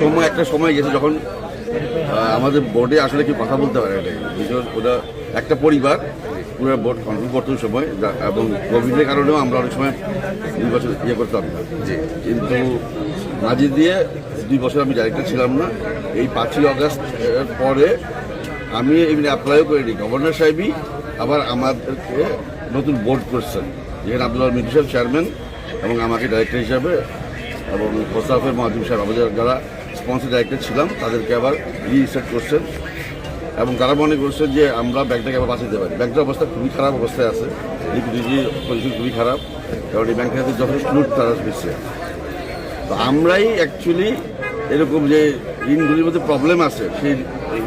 সময় একটা সময় গেছে যখন আমাদের বোর্ডে আসলে কি কথা বলতে পারে এটাই ওটা একটা পরিবার পুরো বোর্ড কন্ট্রোল করতে সময় এবং কোভিডের কারণেও আমরা অনেক সময় দুই বছর ইয়ে করতাম না। কিন্তু মাঝে দিয়ে দুই বছর আমি ডাইরেক্টর ছিলাম না। এই পাঁচই আগস্ট এর পরে আমি এমনি অ্যাপ্লাইও করিনি। গভর্নর সাহেবই আবার আমাদেরকে নতুন বোর্ড করছেন। যেখানে আব্দুল্লাহ মিটু সাহেব চেয়ারম্যান এবং আমাকে ডাইরেক্টর হিসাবে এবং মোস্তাফের মহাজিম সাহেব আমাদের যারা স্পন্সর ডাইরেক্টর ছিলাম, তাদেরকে আবার রিসেট করছেন এবং তারা মনে করছেন যে আমরা ব্যাংকটাকে আবার বাঁচাতে পারি। ব্যাংকটার অবস্থা খুবই খারাপ অবস্থায় আছে। লিকুইডিটি পজিশন খুবই খারাপ। কারণ এই ব্যাংকের হাতে যথেষ্ট লুট তারা দিচ্ছে তো আমরাই অ্যাকচুয়ালি এরকম যে ঋণগুলির মধ্যে প্রবলেম আছে, সেই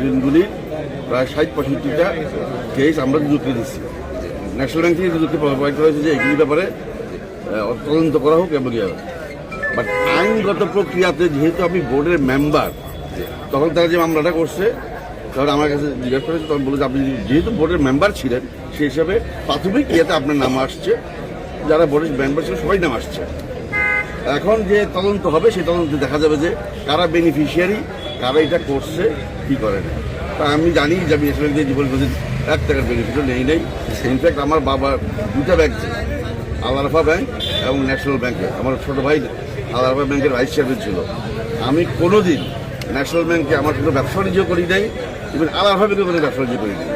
ঋণগুলির প্রায় ষাট পঁয়ষট্টিটা কেস আমরা দুদককে দিচ্ছি। ন্যাশনাল ব্যাংক থেকে প্রোভাইড করা হয়েছে যে এগুলির ব্যাপারে তদন্ত করা হোক এবং ইয়ে বাট আইনগত প্রক্রিয়াতে যেহেতু আমি বোর্ডের মেম্বার তখন তারা যে মামলাটা করছে তখন আমার কাছে জিজ্ঞেস করেছে তখন বলে যে আপনি যেহেতু বোর্ডের মেম্বার ছিলেন সেই হিসাবে প্রাথমিক ইয়েতে আপনার নাম আসছে। যারা বোর্ডের মেম্বার ছিল সবাই নাম আসছে। এখন যে তদন্ত হবে, সেই তদন্তে দেখা যাবে যে কারা বেনিফিশিয়ারি কারা এটা করছে, কি করে না। তা আমি জানি যে আমি দিয়ে জীবন কোনোদিন এক টাকার বেনিফিটও নেই নেই। ইনফ্যাক্ট আমার বাবা দুটা ব্যাংক আলারফা ব্যাংক এবং ন্যাশনাল ব্যাংকে আমার ছোট ভাই আলারফা ব্যাংকের ভাইস চেয়ারম্যান ছিল। আমি কোনোদিন ন্যাশনাল ব্যাংকে আমার কোনো ব্যবসা বাণিজ্য করি নাই ইভেন আলাদা ব্যাংকে কোনো ব্যবসা বাণিজ্য করি নাই।